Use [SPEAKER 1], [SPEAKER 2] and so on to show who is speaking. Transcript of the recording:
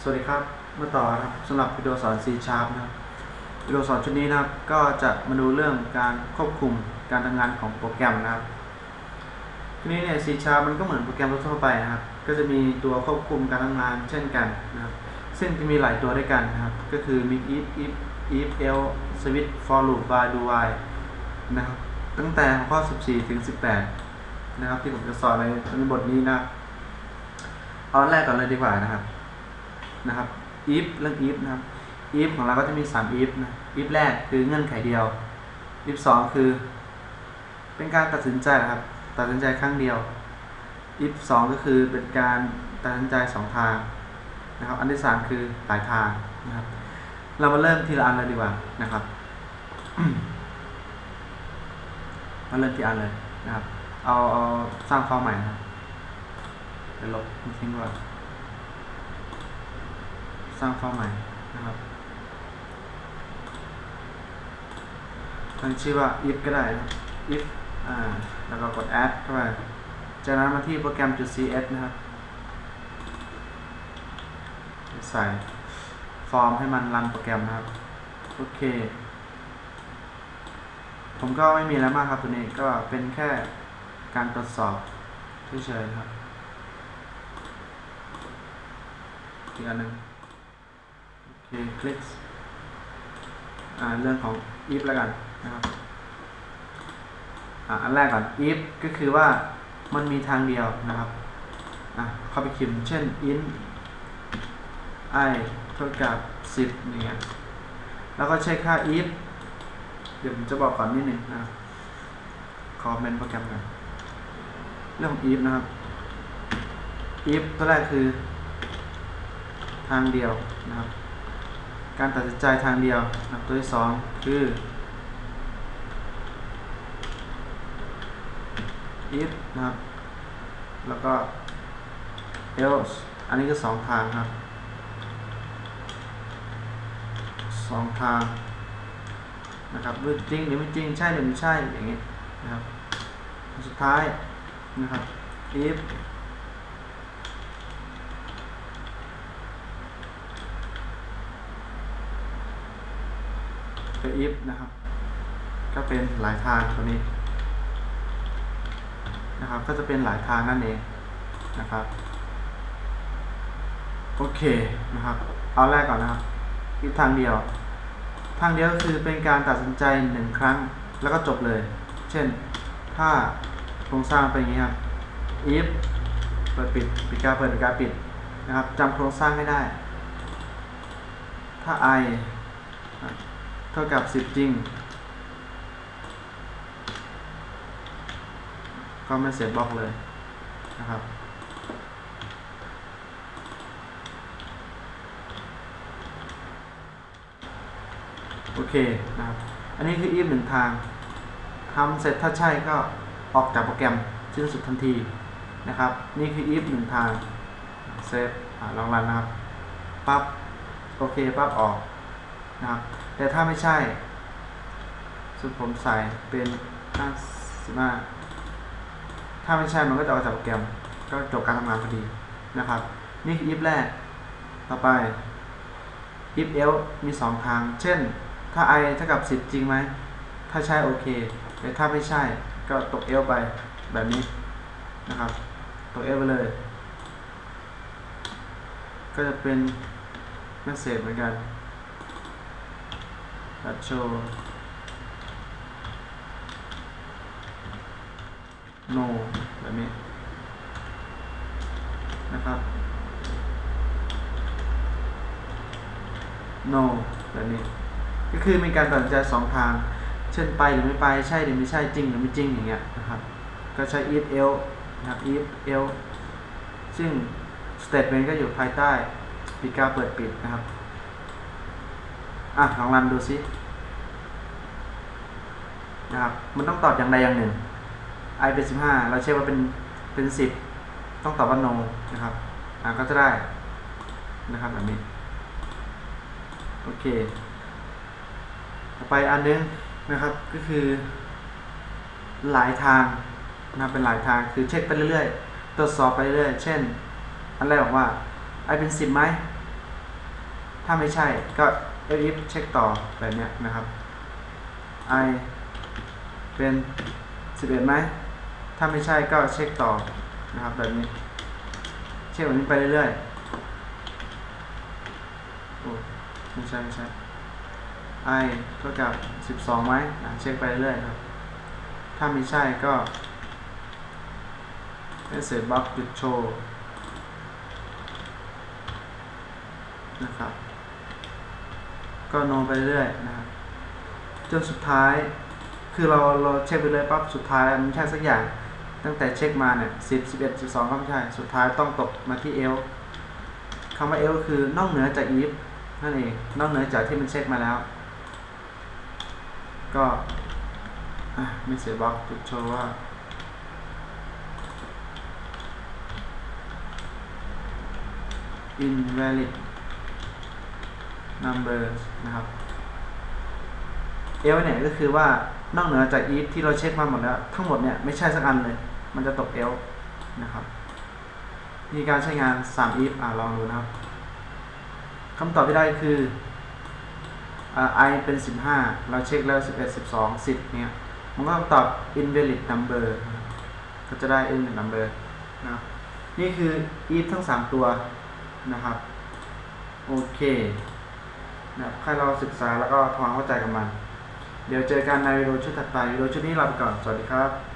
[SPEAKER 1] สวัสดีครับมาต่อครับสำหรับวิดีโอสอน C Sharp นะครับวิดีโอสอนชุดนี้นะครับ ก็จะมาดูเรื่องการควบคุมการทำงานของโปรแกรมนะครับทีนี้เนี่ย C Sharp มันก็เหมือนโปรแกรมทั่วไปนะครับ ก็จะมีตัวควบคุมการทำงานเช่นกันนะครับ ซึ่งจะมีหลายตัวด้วยกันนะครับ ก็คือมี if if if else switch for loop while do while นะครับ ตั้งแต่ข้อ 14 ถึง 18 นะครับ ที่ผมจะสอนในในบทนี้นะเอาแรกก่อนเลยดีกว่านะครับ นะครับ if เรื่อง if นะครับ if ของเราก็จะมี 3 if นะ if แรกคือเงื่อนไขเดียว if 2 คือ เป็นการตัดสินใจนะครับ ตัดสินใจครั้งเดียว if 2 ก็คือเป็นการตัดสินใจ 2 ทางนะครับ อันที่ 3 คือหลายทางนะครับ เรามาเริ่มทีละอันเลยดีกว่านะครับ มาเริ่มที่อันเลยนะครับ เอาเอาสร้างไฟล์ใหม่นะครับเดี๋ยวลบทิ้งก่อน สร้างไฟล์ใหม่นะครับตั้งชื่อว่า if ก็ได้นะครับ if อ่าแล้วก็กด add เข้าไปจากนั้นมาที่โปรแกรม .cs นะครับใส่ฟอร์มให้มันรันโปรแกรมนะครับ โอเค ผมก็ไม่มีแล้วมากครับตัวนี้ก็เป็นแค่การตรวจสอบเฉยๆนะครับอีกอันหนึ่ง เคคลิกเรื่องของ if แล้วกันนะครับอ,อันแรกก่อน if ก็คือว่ามันมีทางเดียวนะครับเข้าไปพิมพ์เช่น int i เท่ากับ 10อย่างเงี้ยแล้วก็ใช้ค่า if เดี๋ยวผมจะบอกก่อนนิดนึงนะครับคอมเมนต์โปรแกรมกันเรื่องของ if นะครับ if ตัวแรกคือ ทางเดียวนะครับ การตัดสินใจทางเดียวตัวที่สองคือ if นะครับ แล้วก็ else อันนี้คือสองทางครับสองทางนะครับว่าจริงหรือไม่จริงใช่หรือไม่ใช่อย่างนี้นะครับสุดท้ายนะครับ if ก็ if นะครับ ก็เป็นหลายทางตัวนี้นะครับ ก็จะเป็นหลายทางนั่นเองนะครับ โอเคนะครับ เอาแรกก่อนนะครับอีกทางเดียว ทางเดียวก็คือเป็นการตัดสินใจหนึ่งครั้งแล้วก็จบเลย เช่น ถ้าโครงสร้างเป็นอย่างนี้ครับ if เปิดปิดปิดการเปิดปิดการปิดนะครับจำโครงสร้างให้ได้ ถ้า i ท่ากับ 10 จริง ก็ไม่เสียบล็อกเลยนะครับ โอเคนะครับ อันนี้คือ if หนึ่งทางทำเสร็จถ้าใช่ก็ออกจากโปรแกรมสิ้นสุดทันทีนะครับ นี่คือ if หนึ่งทางเซฟลองรันนะครับ ปั๊บ โอเค ปั๊บออก นะครับ แต่ถ้าไม่ใช่ สุดผมใส่เป็น55ถ้าไม่ใช่มันก็จะออกจากโปรแกรม ก็จบการทำงานพอดีนะครับ นี่คือ if แรก ต่อไป if else มี 2 ทาง เช่น ถ้า i เท่ากับ 10 จริงไหม ถ้าใช่โอเค แต่ถ้าไม่ใช่ก็ตก else ไปแบบนี้นะครับ ตก else ไปเลย ก็จะเป็น message เหมือนกัน that show no แบบนี้นะครับ no แบบนี้ ก็คือมีการตัดสินใจสองทาง เช่นไปหรือไม่ไป ใช่หรือไม่ใช่ จริงหรือไม่จริงอย่างเงี้ยนะครับ ก็ใช้ if else นะครับ if else ซึ่ง statement ก็อยู่ภายใต้ปิดกาเปิดปิดนะครับ อะ ลองรันดูซิ นะครับ มันต้องตอบอย่างใดอย่างหนึ่ง i เป็น 15 เราเช็คว่าเป็นเป็น 10 ต้องตอบว่า no นะครับอะก็จะได้นะครับแบบนี้ โอเค ต่อไปอันนึงนะครับก็คือ หลายทางนะเป็นหลายทางคือเช็คไปเรื่อยๆ ตรวจสอบไปเรื่อยๆ เช่น อันแรกบอกว่า i เป็น 10ไหมถ้าไม่ใช่ก็ if เช็คต่อแบบนี้นะครับ i เป็น 11ไหมถ้าไม่ใช่ก็เช็คต่อนะครับแบบนี้ เช็คแบบนี้ไปเรื่อยๆโอ้ไม่ใช่ไม่ใช่ i เท่ากับ 12ไหมเช็คไปเรื่อยครับ ถ้าไม่ใช่ก็ message box หยุดโชว์นะครับ ก็โนไปเรื่อยนะครับ จนสุดท้าย คือเราเราเช็คไปเลยปั๊บสุดท้ายมันไม่ใช่สักอย่าง ตั้งแต่เช็คมาเนี่ยสิบสิบเอ็ดสิบสองก็ไม่ใช่ สุดท้ายต้องตกมาที่เอลคำว่าเอลคือนอกเหนือจากอีฟนั่นเอง นอกเหนือจากที่มันเช็คมาแล้ว ก็ไม่เสียบล็อกจุดโชว์ว่า invalid numbers นะครับเอลเนี่ยก็คือว่า นอกเหนือจาก if ที่เราเช็คมาหมดแล้ว ทั้งหมดเนี่ยไม่ใช่สักอันเลย มันจะตกเอลนะครับมีการใช้งาน3 if อ่าลองดูนะครับคำตอบที่ได้คืออ่า i เป็น 15 เราเช็คแล้ว 11 12 10 เนี่ย มันก็ตอบ invalid number ก็จะได้ invalid number นะนี่คือ if ทั้ง 3 ตัวนะครับ โอเคนะครับให้เราศึกษาแล้วก็ทำความเข้าใจกับมัน เดี๋ยวเจอกันในวิดีโอชุดถัดไปวิดีโอชุดนี้ลาไปก่อน สวัสดีครับ